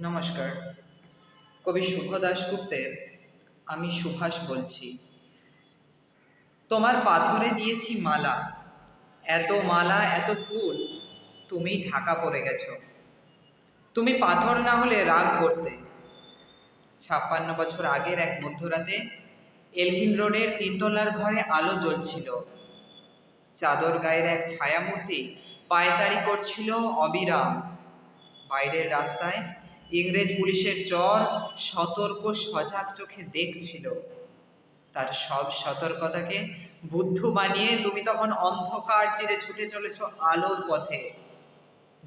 নমস্কার। কবি শুভ দাশগুপ্তের আমি সুভাষ বলছি। তোমার পাথরে দিয়েছি মালা। এত মালা, এত ফুল, তুমি ঢাকা পড়ে গেছো। তুমি পাথর না হলে রাগ করতে। ছাপ্পান্ন বছর আগের এক মধ্যরাতে এলগিন রোডের তিনতলার ঘরে আলো জ্বলছিল। চাদর গায়ের এক ছায়ামূর্তি পায়চারি করছিল অবিরাম। বাইরের রাস্তায় ইংরেজ পুলিশের চর সতর্ক সজাগ চোখে দেখছিল। তার সব সতর্কতাকে বুদ্ধ বানিয়ে তুমি তখন অন্ধকার চিরে ছুটে চলেছ আলোর পথে।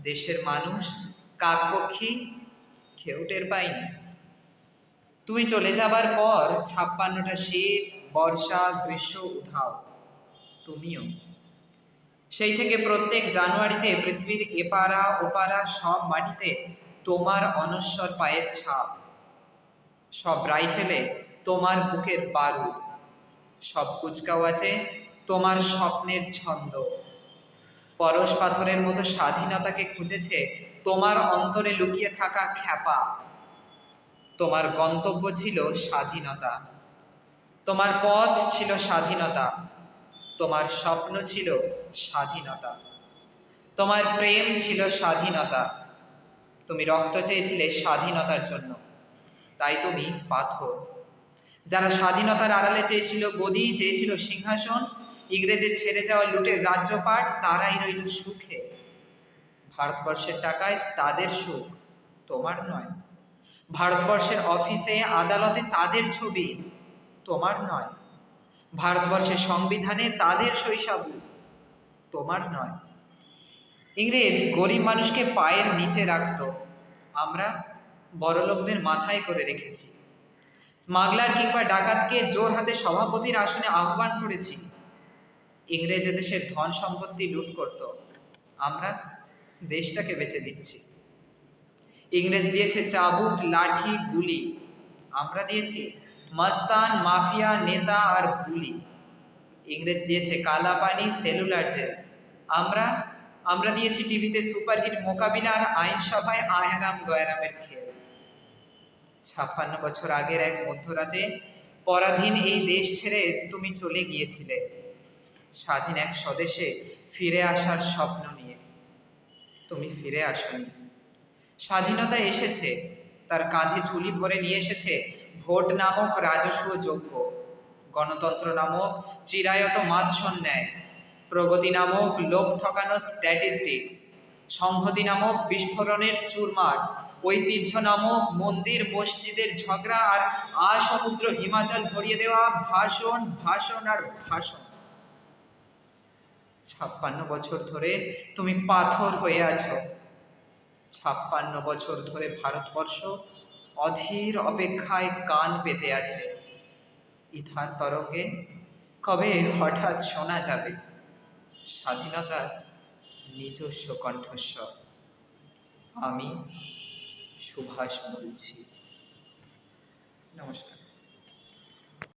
দেশের মানুষ, কাকপক্ষী কেউ টের পায়নি। তুমি চলে যাবার পর ছাপ্পান্নটা শীত, বর্ষা, গ্রীষ্ম, উধাও। তুমিও। সেই থেকে প্রত্যেক জানুয়ারিতে পৃথিবীর এপারা ওপারা সব মাটিতে তোমার অনশ্বর পায়ের ছাপ। সব রাইফেলে তোমার বুকের বারুদ। সব কুচকাওয়াজে তোমার স্বপ্নের ছন্দ। পরশ পাথরের মতো স্বাধীনতাকে খুঁজেছে তোমার অন্তরে লুকিয়ে থাকা খ্যাপা। তোমার গন্তব্য ছিল স্বাধীনতা। তোমার পথ ছিল স্বাধীনতা। তোমার স্বপ্ন ছিল স্বাধীনতা। তোমার প্রেম ছিল স্বাধীনতা। তুমি রক্ত চেয়েছিলে স্বাধীনতার জন্য। তাই তুমি পাথর। যারা স্বাধীনতার আড়ালে চেয়েছিল গদি চেয়েছিল সিংহাসন ইংরেজের ছেড়ে যাওয়া লুটের রাজ্যপাট, তারাই রইল সুখে। ভারতবর্ষের টাকায় তাদের সুখ তোমার নয়। ভারতবর্ষের অফিসে, আদালতে তাদের ছবি তোমার নয়। ভারতবর্ষের সংবিধানে তাদের শৈশব তোমার নয়। ইংরেজ গরিব মানুষকে পায়ের নিচে রাখত। আমরা বড়লোকদের মাথায় করে রেখেছি। স্মাগলার কিংবা ডাকাতকে জোর হাতে সভাপতির আসনে আহ্বান করেছি। ইংরেজ দেশের ধন সম্পত্তি লুট করত। আমরা দেশটাকে বেঁচে দিচ্ছি। ইংরেজ দিয়েছে চাবুক, লাঠি, গুলি। আমরা দিয়েছি মস্তান, মাফিয়া, নেতা আর গুলি। ইংরেজ দিয়েছে কালা পানি সেলুলার জেল। আমরা আমরা দিয়েছি টিভিতে সুপারহিট মোকাবিলা আর আইনসভায় আয়রাম গয়রামের খেল। ছাপ্পান্ন বছর আগের এক মধ্যরাতে, পরাধীন এই দেশ ছেড়ে তুমি চলে গিয়েছিলে। স্বাধীন এক স্বদেশে ফিরে আসার স্বপ্ন নিয়ে। তুমি ফিরে আসনি। স্বাধীনতা এসেছে, তার কাঁধে ঝুলি ভরে নিয়ে এসেছে ভোট নামক রাজস্ব যোগ্য গণতন্ত্র নামক চিরায়ত মাৎসন ন্যায়। প্রগতি নামক লোক ঠকানো স্ট্যাটিস্টিক্স সংহতি নামক বিস্ফোরণের চুরমার, ঐতিহ্য নামক মন্দির মসজিদের ঝগড়া আর আসমুদ্র হিমাচল ভরিয়ে দেওয়া ভাষণ ভাষণ আর ভাষণ। ছাপ্পান্ন বছর ধরে তুমি পাথর হয়ে আছো। ছাপ্পান্ন বছর ধরে ভারতবর্ষ অধীর অপেক্ষায় কান পেতে আছে। ইথার তরঙ্গে কবে হঠাৎ শোনা যাবে? স্বাধীনতার নিজস্ব কণ্ঠস্বর। আমি সুভাষ বলছি। নমস্কার।